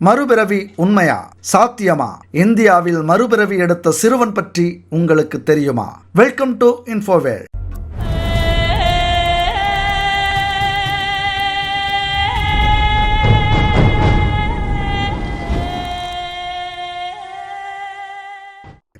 மறுபிறவி உண்மையா? சாத்தியமா? இந்தியாவில் மறுபிறவி எடுத்த சிறுவன் பற்றி உங்களுக்கு தெரியுமா? வெல்கம் டு இன்ஃபோவேல்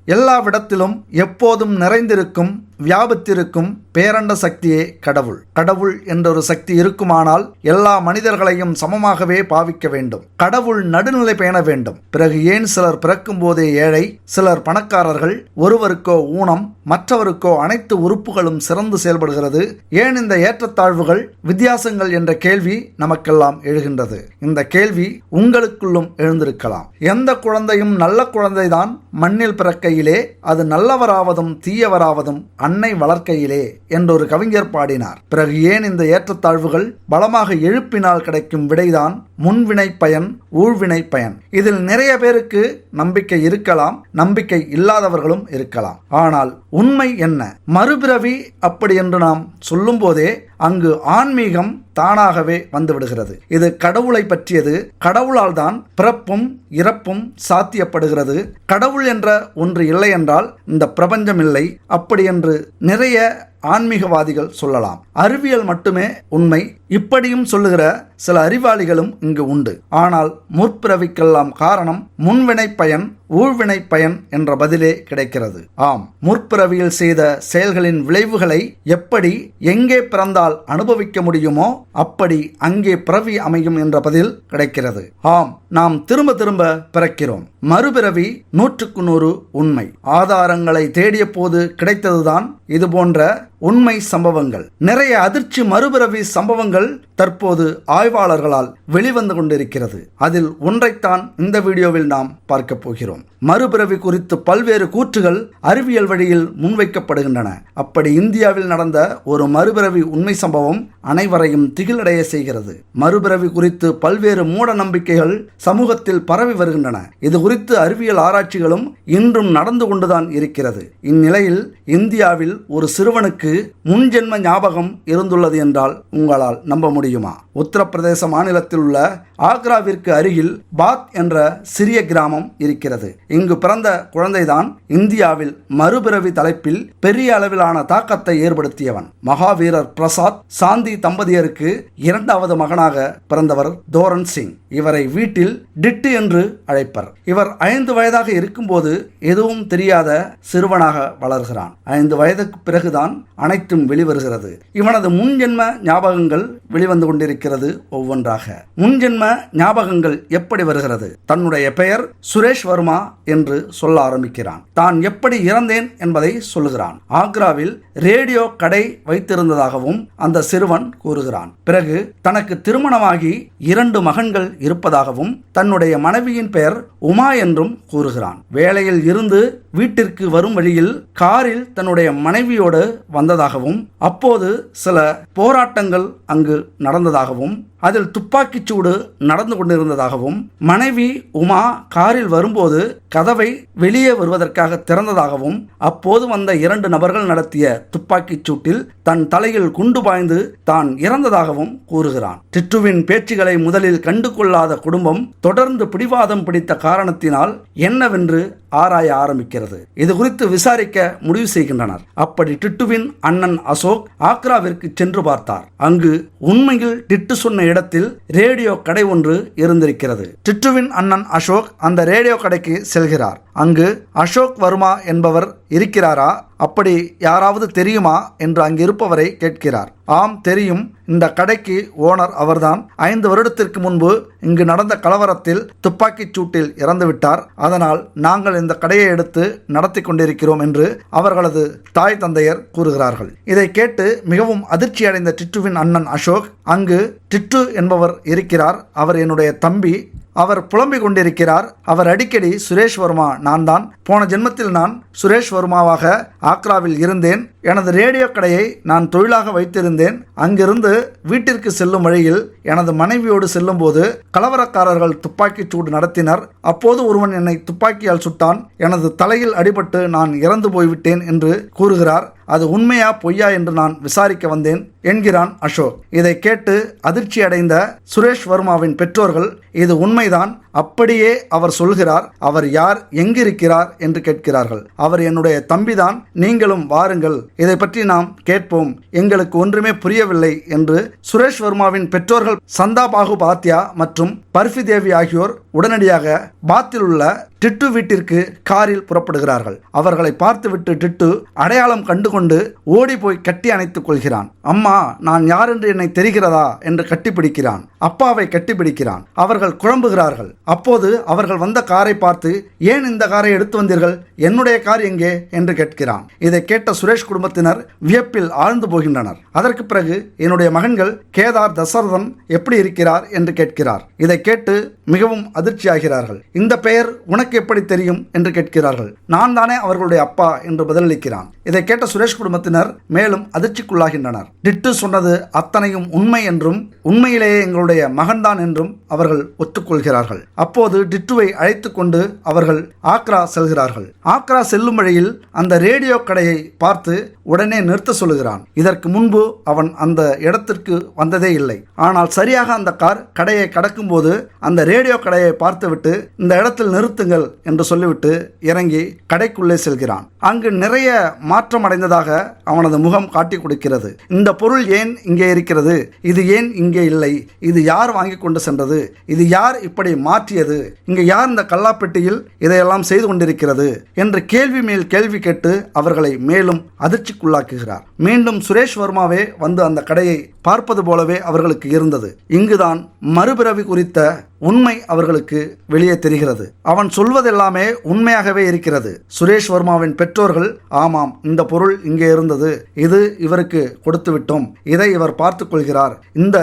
எல்லாவிடத்திலும் எப்போதும் நிறைந்திருக்கும் வியாபித்திருக்கும் பேரண்ட சக்தியே கடவுள். கடவுள் என்றொரு சக்தி இருக்குமானால் எல்லா மனிதர்களையும் சமமாகவே பாவிக்க வேண்டும். கடவுள் நடுநிலை பேண வேண்டும். பிறகு ஏன் சிலர் பிறக்கும் போதே ஏழை? சிலர் பணக்காரர்கள். ஒருவருக்கோ ஊனம் மற்றவருக்கோ அனைத்து உறுப்புகளும் சிறந்து செயல்படுகிறது. ஏன் இந்த ஏற்றத்தாழ்வுகள்? வித்தியாசங்கள் என்ற கேள்வி நமக்கெல்லாம் எழுகின்றது. இந்த கேள்வி உங்களுக்குள்ளும் எழுந்திருக்கலாம். எந்த குழந்தையும் நல்ல குழந்தைதான். மண்ணில் பிறக்கையிலே அது நல்லவராவதும் தீயவராவதும் அன்னை வளர்க்கையிலே என்றொரு கவிஞர் பாடினார். பிறகு ஏன் இந்த ஏற்றத்தாழ்வுகள் பலமாக எழுப்பினால் கிடைக்கும் விடைதான் முன்வினை பயன் ஊழ்வினை பயன். இதில் நிறைய பேருக்கு நம்பிக்கை இருக்கலாம் நம்பிக்கை இல்லாதவர்களும் இருக்கலாம். ஆனால் உண்மை என்ன? மறுபிறவி அப்படி என்று நாம் சொல்லும்போதே அங்கு ஆன்மீகம் தானாகவே வந்துவிடுகிறது. இது கடவுளை பற்றியது. கடவுளால் தான் பிறப்பும் இறப்பும் சாத்தியப்படுகிறது. கடவுள் என்ற ஒன்று இல்லை என்றால் இந்த பிரபஞ்சம் இல்லை. அப்படி என்று நிறைய ஆன்மீகவாதிகள் சொல்லலாம். அறிவியல் மட்டுமே உண்மை. இப்படியும் சொல்லுகிற சில அறிவாளிகளும் இங்கு உண்டு. ஆனால் முற்பிறவிக்கெல்லாம் காரணம் முன்வினை பயன் ஊழ்வினை பயன் என்ற பதிலே கிடைக்கிறது. ஆம் முற்பிறவியில் செய்த செயல்களின் விளைவுகளை எப்படி எங்கே பிறந்தால் அனுபவிக்க முடியுமோ அப்படி அங்கே பிறவி அமையும் என்ற பதில் கிடைக்கிறது. ஆம் நாம் திரும்ப திரும்ப பிறக்கிறோம். மறுபிறவி நூற்றுக்கு நூறு உண்மை. ஆதாரங்களை தேடிய போது கிடைத்ததுதான் இது போன்ற உண்மை சம்பவங்கள். நிறைய அதிர்ச்சி மறுபிறவி சம்பவங்கள் தற்போது ஆய்வாளர்களால் வெளிவந்து கொண்டிருக்கிறது. அதில் ஒன்றைத்தான் இந்த வீடியோவில் நாம் பார்க்க போகிறோம். மறுபிறவி குறித்து பல்வேறு கூற்றுகள் அறிவியல் வழியில் முன்வைக்கப்படுகின்றன. அப்படி இந்தியாவில் நடந்த ஒரு மறுபிறவி உண்மை சம்பவம் அனைவரையும் திகிலடைய செய்கிறது. மறுபிறவி குறித்து பல்வேறு மூட நம்பிக்கைகள் சமூகத்தில் பரவி வருகின்றன. இது குறித்து அறிவியல் ஆராய்ச்சிகளும் இன்றும் நடந்து கொண்டுதான் இருக்கிறது. இந்நிலையில் இந்தியாவில் ஒரு சிறுவனுக்கு முன்ஜென்ம ஞாபகம் இருந்துள்ளது என்றால் உங்களால் நம்ப முடியுமா? உத்தரப்பிரதேச மாநிலத்தில் உள்ள ஆக்ராவிற்கு அருகில் பாத் என்ற சிறிய கிராமம் இருக்கிறது. இங்கு பிறந்த குழந்தைதான் இந்தியாவில் மறுபிறவி தலைப்பில் பெரிய அளவிலான தாக்கத்தை ஏற்படுத்தியவன். மகாவீரர் பிரசாத் சாந்தி தம்பதியருக்கு இரண்டாவது மகனாக பிறந்தவர் தோரன் சிங். இவரை வீட்டில் டிட்டு என்று அழைப்பர். இவர் ஐந்து வயதாக இருக்கும்போது எதுவும் தெரியாத சிறுவனாக வளர்கிறான். ஐந்து வயதுக்கு பிறகுதான் அனைத்தும் வெளிவருகிறது. இவனது முன்ஜென்ம ஞாபகங்கள் வெளிவந்து கொண்டிருக்கிறது ஒவ்வொன்றாக. முன்ஜென்ம ஞாபகங்கள் எப்படி வருகிறது? தன்னுடைய பெயர் சுரேஷ் வர்மா என்று சொல்ல ஆரம்பிக்கிறான். தான் எப்படி இறந்தேன் என்பதை சொல்லுகிறான். ஆக்ராவில் ரேடியோ கடை வைத்திருந்ததாகவும் அந்த சிறுவன் கூறுகிறான். பிறகு தனக்கு திருமணமாகி இரண்டு மகன்கள் இருப்பதாகவும் தன்னுடைய மனைவியின் பெயர் உமா என்றும் கூறுகிறான். வேலையில் இருந்து வீட்டிற்கு வரும் வழியில் காரில் தன்னுடைய மனைவியோடு வந்ததாகவும் அப்போது சில போராட்டங்கள் அங்கு நடந்ததாகவும் அதில் துப்பாக்கிச் சூடு நடந்து கொண்டிருந்ததாகவும் மனைவி உமா காரில் வரும்போது கதவை வெளியே வருவதற்காக திறந்ததாகவும் அப்போது வந்த இரண்டு நபர்கள் நடத்திய துப்பாக்கிச் சூட்டில் தன் தலையில் குண்டு பாய்ந்து தான் இறந்ததாகவும் கூறுகிறான். டிட்டுவின் பேச்சுகளை முதலில் கண்டு கொள்ளாத குடும்பம் தொடர்ந்து பிடிவாதம் பிடித்த காரணத்தினால் என்னவென்று ஆராய ஆரம்பிக்கிறது. இது குறித்து விசாரிக்க முடிவு செய்கின்றனர். அப்படி டிட்டுவின் அண்ணன் அசோக் ஆக்ராவிற்கு சென்று பார்த்தார். அங்கு உண்மையில் டிட்டு சொன்ன இடத்தில் ரேடியோ கடை ஒன்று இருந்திருக்கிறது. டிட்டுவின் அண்ணன் அசோக் அந்த ரேடியோ கடைக்கு செல்கிறார். அங்கு அசோக் வர்மா என்பவர் இருக்கிறாரா? அப்படி யாராவது தெரியுமா என்று அங்கிருப்பவரை கேட்கிறார். ஆம் தெரியும். இந்த கடைக்கு ஓனர் அவர்தான். ஐந்து வருடத்திற்கு முன்பு இங்கு நடந்த கலவரத்தில் துப்பாக்கிச் சூட்டில் இறந்துவிட்டார். அதனால் நாங்கள் இந்த கடையை எடுத்து நடத்தி கொண்டிருக்கிறோம் என்று அவர்களது தாய் தந்தையர் கூறுகிறார்கள். இதை கேட்டு மிகவும் அதிர்ச்சி அடைந்த டிட்டுவின் அண்ணன் அசோக் அங்கு டிட்டு என்பவர் இருக்கிறார். அவர் என்னுடைய தம்பி அவர் புலம்பிக் கொண்டிருக்கிறார் அவர் அடிக்கடி சுரேஷ் வர்மா நான் தான் போன ஜென்மத்தில் நான் சுரேஷ் வர்மாவாக ஆக்ராவில் இருந்தேன். எனது ரேடியோ கடையை நான் தொழிலாக வைத்திருந்தேன். அங்கிருந்து வீட்டிற்கு செல்லும் வழியில் எனது மனைவியோடு செல்லும்போது கலவரக்காரர்கள் துப்பாக்கிச் சூடு நடத்தினர். அப்போது ஒருவன் என்னை துப்பாக்கியால் சுட்டான். எனது தலையில் அடிபட்டு நான் இறந்து போய்விட்டேன் என்று கூறுகிறார். அது உண்மையா பொய்யா என்று நான் விசாரிக்க வந்தேன் என்கிறான் அசோக். இதை கேட்டு அதிர்ச்சி அடைந்த சுரேஷ் வர்மாவின் பெற்றோர்கள் இது உண்மைதான் அப்படியே அவர் சொல்கிறார் அவர் யார் எங்கிருக்கிறார் என்று கேட்கிறார்கள். அவர் என்னுடைய தம்பிதான் நீங்களும் வாருங்கள் இதை பற்றி நாம் கேட்போம் எங்களுக்கு ஒன்றுமே புரியவில்லை என்று சுரேஷ் வர்மாவின் பெற்றோர்கள் சந்தா பாகு பாத்யா மற்றும் பர்ஃபி தேவி ஆகியோர் உடனடியாக பாத்தில் உள்ள டிட்டு வீட்டிற்கு காரில் புறப்படுகிறார்கள். அவர்களை பார்த்துவிட்டு டிட்டு அடையாளம் கண்டுகொண்டு ஓடி போய் கட்டி அணைத்துக் கொள்கிறான். அம்மா நான் யார் என்று என்னை தெரிகிறதா? என்று கட்டிப்பிடிக்கிறான். அப்பாவை கட்டிப்பிடிக்கிறான். அவர்கள் குழம்புகிறார்கள். அப்போது அவர்கள் வந்த காரை பார்த்து ஏன் இந்த காரை எடுத்து வந்தீர்கள்? என்னுடைய கார் எங்கே? என்று கேட்கிறான். இதை கேட்ட சுரேஷ் குடும்பத்தினர் வியப்பில் ஆழ்ந்து போகின்றனர். அதற்கு பிறகு என்னுடைய மகன்கள் கேதார் தசரதன் எப்படி இருக்கிறார்? என்று கேட்கிறார். இதை கேட்டு மிகவும் அதிர்ச்சியாகிறார்கள். இந்த பெயர் உனக்கு எப்படி தெரியும் என்று கேட்கிறார்கள். நான் தானே அவர்களுடைய அப்பா என்று பதிலளிக்கிறான். இதை கேட்ட சுரேஷ் குடும்பத்தினர் மேலும் அதிர்ச்சிக்குள்ளாகின்றனர். டிட்டு சொன்னது அத்தனையும் உண்மை என்றும் உண்மையிலேயே எங்களுடைய மகன்தான் என்றும் அவர்கள் ஒத்துக்கொள்கிறார்கள். அப்போது டிட்டுவை அழைத்து கொண்டு அவர்கள் ஆக்ரா செல்கிறார்கள். ஆக்ரா செல்லும் வழியில் அந்த ரேடியோ கடையை பார்த்து உடனே நிறுத்த சொல்லுகிறான். இதற்கு முன்பு அவன் அந்த இடத்திற்கு வந்ததே இல்லை. ஆனால் சரியாக அந்த கார் கடையை கடக்கும்போது அந்த ரேடியோ கடையை பார்த்துவிட்டு இந்த இடத்தில் நிறுத்துங்கள் என்று சொல்லிவிட்டு இறங்கி கடைக்குள்ளே செல்கிறான். அங்கு நிறைய மாற்றம் அடைந்ததாக அவனது முகம் காட்டி கொடுக்கிறது. இந்த பொருள் ஏன் இங்கே இருக்கிறது? இது ஏன் இங்கே இல்லை? இது யார் வாங்கி கொண்டு சென்றது? இது யார் இப்படி மாற்றியது? இங்கு யார் இந்த கல்லாப்பெட்டியில் இதையெல்லாம் செய்து கொண்டிருக்கிறது? என்று கேள்வி மேல் கேள்வி கேட்டு அவர்களை மேலும் அதிர்ச்சிக்குள்ளாக்குகிறார். மீண்டும் சுரேஷ் வர்மாவே வந்து அந்த கடையை பார்ப்பது போலவே அவர்களுக்கு இருந்தது. இங்குதான் மறுபிறவி குறித்த உண்மை அவர்களுக்கு வெளியே தெரிகிறது. அவன் சொல்வதெல்லாமே உண்மையாகவே இருக்கிறது. சுரேஷ் வர்மாவின் பெற்றோர்கள் ஆமாம் இந்த பொருள் இங்கே இருந்தது. இது இவருக்கு கொடுத்து விட்டோம் இதை இவர் பார்த்து கொள்கிறார். இந்த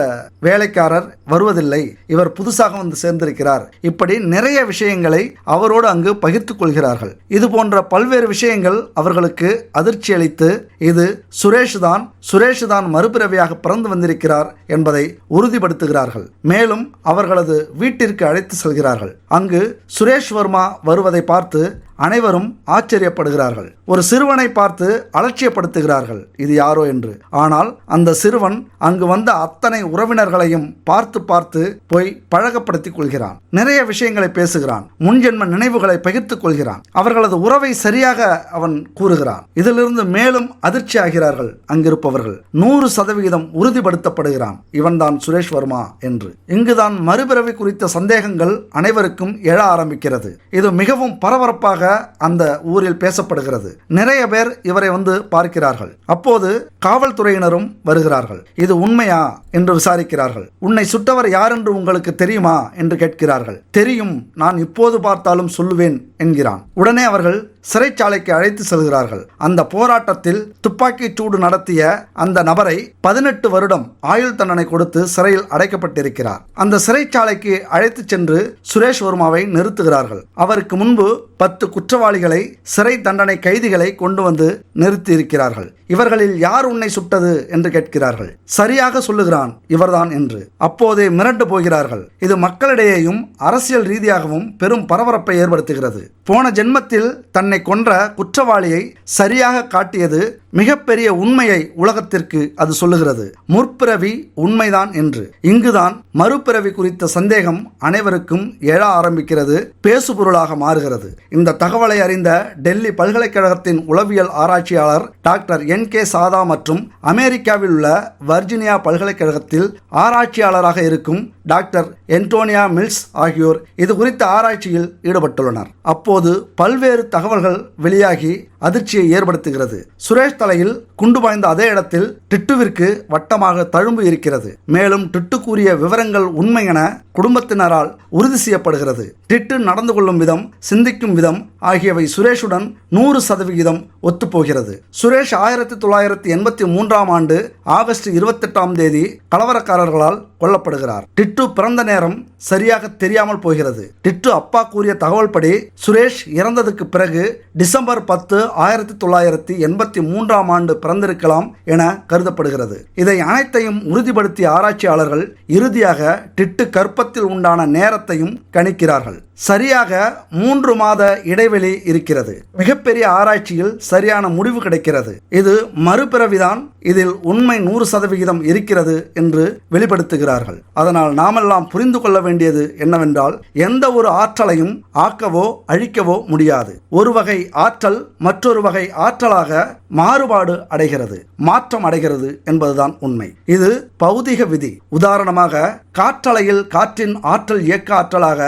வேலைக்காரர் வருவதில்லை. இவர் புதுசாக வந்து சேர்ந்திருக்கிறார். இப்படி நிறைய விஷயங்களை அவரோடு அங்கு பகிர்ந்து கொள்கிறார்கள். இது போன்ற பல்வேறு விஷயங்கள் அவர்களுக்கு அதிர்ச்சி அளித்து இது சுரேஷ் தான் சுரேஷ் தான் மறுபிறவியாக பிறந்து வந்திருக்கிறார் என்பதை உறுதிப்படுத்துகிறார்கள். மேலும் அவர்களது வீட்டிற்கு அழைத்து செல்கிறார்கள். அங்கு சுரேஷ் வர்மா வருவதை பார்த்து அனைவரும் ஆச்சரியப்படுகிறார்கள். ஒரு சிறுவனை பார்த்து அலட்சியப்படுத்துகிறார்கள் இது யாரோ என்று. ஆனால் அந்த சிறுவன் அங்கு வந்த அத்தனை உறவினர்களையும் பார்த்து பார்த்து போய் பழகப்படுத்திக் கொள்கிறான். நிறைய விஷயங்களை பேசுகிறான். முன்ஜென்ம நினைவுகளை பகிர்ந்து கொள்கிறான். அவர்களது உறவை சரியாக அவன் கூறுகிறான். இதிலிருந்து மேலும் அதிர்ச்சி ஆகிறார்கள் அங்கிருப்பவர்கள். நூறு சதவிகிதம் உறுதிப்படுத்தப்படுகிறான். இவன்தான் சுரேஷ் வர்மா என்று. இங்குதான் மறுபிறவி குறித்த சந்தேகங்கள் அனைவருக்கும் எழ ஆரம்பிக்கிறது. இது மிகவும் பரபரப்பாக அந்த ஊரில் பேசப்படுகிறது. நிறைய பேர் இவரை வந்து பார்க்கிறார்கள். அப்போது காவல்துறையினரும் வருகிறார்கள். இது உண்மையா என்று விசாரிக்கிறார்கள். உன்னை சுட்டவர் யார் என்று உங்களுக்கு தெரியுமா? என்று கேட்கிறார்கள். தெரியும். நான் இப்போது பார்த்தாலும் சொல்லுவேன் என்கிறான். உடனே அவர்கள் சிறைச்சாலைக்கு அழைத்து செல்கிறார்கள். அந்த போராட்டத்தில் துப்பாக்கிச் சூடு நடத்திய அந்த நபரை பதினெட்டு வருடம் ஆயுள் தண்டனை கொடுத்து சிறையில் அடைக்கப்பட்டிருக்கிறார். அந்த சிறைச்சாலைக்கு அழைத்து சென்று சுரேஷ் வர்மாவை நிறுத்துகிறார்கள். அவருக்கு முன்பு பத்து குற்றவாளிகளை சிறை தண்டனை கைதிகளை கொண்டு வந்து நிறுத்தியிருக்கிறார்கள். இவர்களில் யார் உன்னை சுட்டது என்று கேட்கிறார்கள். சரியாக சொல்லுகிறான் இவர்தான் என்று. அப்போதே மிரண்டு போகிறார்கள். இது மக்களிடையேயும் அரசியல் ரீதியாகவும் பெரும் பரபரப்பை ஏற்படுத்துகிறது. போன ஜென்மத்தில் தன்னை கொன்ற குற்றவாளியை சரியாக காட்டியது மிகப்பெரிய உண்மையை உலகத்திற்கு அது சொல்லுகிறது. முற்பிறவி உண்மைதான் என்று. இங்குதான் மறுபிறவி குறித்த சந்தேகம் அனைவருக்கும் எழ ஆரம்பிக்கிறது பேசுபொருளாக மாறுகிறது. இந்த தகவலை அறிந்த டெல்லி பல்கலைக்கழகத்தின் உளவியல் ஆராய்ச்சியாளர் டாக்டர் என். கே சாதா மற்றும் அமெரிக்காவில் உள்ள வர்ஜினியா பல்கலைக்கழகத்தில் ஆராய்ச்சியாளராக இருக்கும் டாக்டர் என்டோனியா மில்ஸ் ஆகியோர் இது குறித்த ஆராய்ச்சியில் ஈடுபட்டுள்ளனர். அப்போது பல்வேறு தகவல்கள் வெளியாகி அதிர்ச்சியை ஏற்படுத்துகிறது. சுரேஷ் தலையில் குண்டு பாய்ந்த அதே இடத்தில் டிட்டுவிற்கு வட்டமாக தழும்பு இருக்கிறது. மேலும் டிட்டு கூறிய விவரங்கள் உண்மை என குடும்பத்தினரால் உறுதி செய்யப்படுகிறது. டிட்டு நடந்து கொள்ளும் விதம் சிந்திக்கும் விதம் ஆகியவை சுரேஷுடன் நூறு சதவிகிதம் ஒத்துப்போகிறது. சுரேஷ் ஆயிரத்தி தொள்ளாயிரத்தி எண்பத்தி மூன்றாம் ஆண்டு ஆகஸ்ட் இருபத்தெட்டாம் தேதி கலவரக்காரர்களால் கொல்லப்படுகிறார். டிட்டு பிறந்த நேரம் சரியாக தெரியாமல் போகிறது. டிட்டு அப்பா கூறிய தகவல்படி சுரேஷ் இறந்ததுக்கு பிறகு டிசம்பர் பத்து ஆயிரத்தி தொள்ளாயிரத்தி எண்பத்தி மூன்றாம் ஆண்டு பிறந்திருக்கலாம் என கருதப்படுகிறது. இதை அனைத்தையும் உறுதிப்படுத்திய ஆராய்ச்சியாளர்கள் இறுதியாக டிட்டு கற்பத்தில் உண்டான நேரத்தையும் கணிக்கிறார்கள். சரியாக மூன்று மாத இடைவெளி இருக்கிறது. மிகப்பெரிய ஆராய்ச்சியில் சரியான முடிவு கிடைக்கிறது. இது மறுபிறவிதான் இதில் உண்மை நூறு சதவிகிதம் இருக்கிறது என்று வெளிப்படுத்துகிறது. வெளிப்படுத்துகிறார்கள் அதனால் நாமெல்லாம் புரிந்து கொள்ள வேண்டியது என்னவென்றால் எந்த ஒரு ஆற்றலையும் ஆக்கவோ அழிக்கவோ முடியாது. ஒரு வகை ஆற்றல் மற்றொரு வகை ஆற்றலாக மாறுபாடு அடைகிறது மாற்றம் அடைகிறது என்பதுதான் உண்மை. இது பௌதிக விதி. உதாரணமாக காற்றலையில் காற்றின் ஆற்றல் இயக்க ஆற்றலாக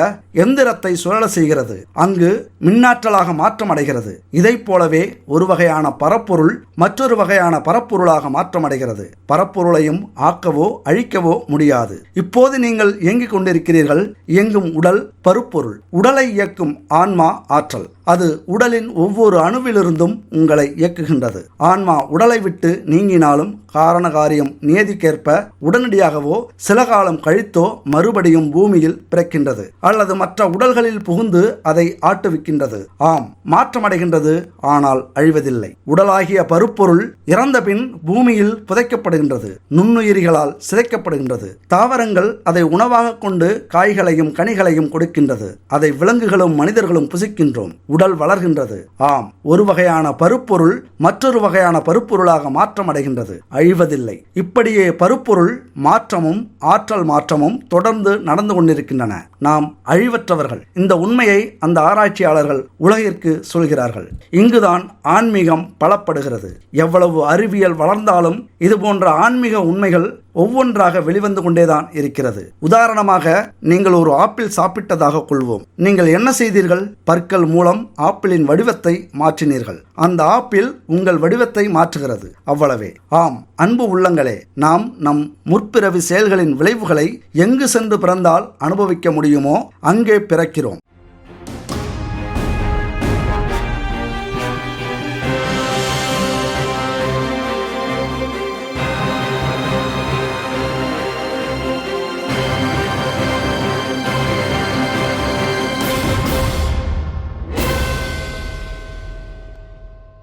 எந்திரத்தை சுழல செய்கிறது. அங்கு மின்னாற்றலாக மாற்றம் அடைகிறது. இதைப் போலவே ஒரு வகையான பரப்பொருள் மற்றொரு வகையான பரப்பொருளாக மாற்றம் அடைகிறது. பரப்பொருளையும் ஆக்கவோ அழிக்கவோ முடியாது. இப்போது நீங்கள் இயங்கிக் கொண்டிருக்கிறீர்கள். இயங்கும் உடல் பருப்பொருள். உடலை இயக்கும் ஆன்மா ஆற்றல். அது உடலின் ஒவ்வொரு அணுவிலிருந்தும் உங்களை இயக்குகின்றது. ஆன்மா உடலை விட்டு நீங்கினாலும் காரண காரியம் நியதிக்கேற்ப உடனடியாகவோ சில காலம் கழித்தோ மறுபடியும் பூமியில் பிறக்கின்றது. அல்லது மற்ற உடல்களில் புகுந்து அதை ஆட்டுவிக்கின்றது. ஆம் மாற்றமடைகின்றது ஆனால் அழிவதில்லை. உடலாகிய பருப்பொருள் இறந்த பின் பூமியில் புதைக்கப்படுகின்றது. நுண்ணுயிரிகளால் சிதைக்கப்படுகின்றது. தாவரங்கள் அதை உணவாக கொண்டு காய்களையும் கனிகளையும் கொடுக்கின்றது. அதை விலங்குகளும் மனிதர்களும் புசிக்கின்றோம். உடல் வளர்கின்றது. ஆம் ஒரு வகையான பருப்பொருள் மற்றொரு வகையான பருப்பொருளாக மாற்றம் அடைகின்றது அழிவதில்லை. இப்படியே பருப்பொருள் மாற்றமும் ஆற்றல் மாற்றமும் தொடர்ந்து நடந்து கொண்டிருக்கின்றன. நாம் அழிவற்றவர்கள். இந்த உண்மையை அந்த ஆராய்ச்சியாளர்கள் உலகிற்கு சொல்கிறார்கள். இங்குதான் ஆன்மீகம் பலப்படுகிறது. எவ்வளவு அறிவியல் வளர்ந்தாலும் இது போன்ற ஆன்மீக உண்மைகள் ஒவ்வொன்றாக வெளிவந்து கொண்டேதான் இருக்கிறது. உதாரணமாக நீங்கள் ஒரு ஆப்பிள் சாப்பிட்டதாக கொள்வோம். நீங்கள் என்ன செய்தீர்கள்? பற்கள் மூலம் ஆப்பிளின் வடிவத்தை மாற்றினீர்கள். அந்த ஆப்பிள் உங்கள் வடிவத்தை மாற்றுகிறது. அவ்வளவே. ஆம் அன்பு உள்ளங்களே நாம் நம் முற்பிறவி செயல்களின் விளைவுகளை எங்கு சென்று பிறந்தால் அனுபவிக்க முடியும்? முடியுமோ அங்கே பிறக்கிறோம்.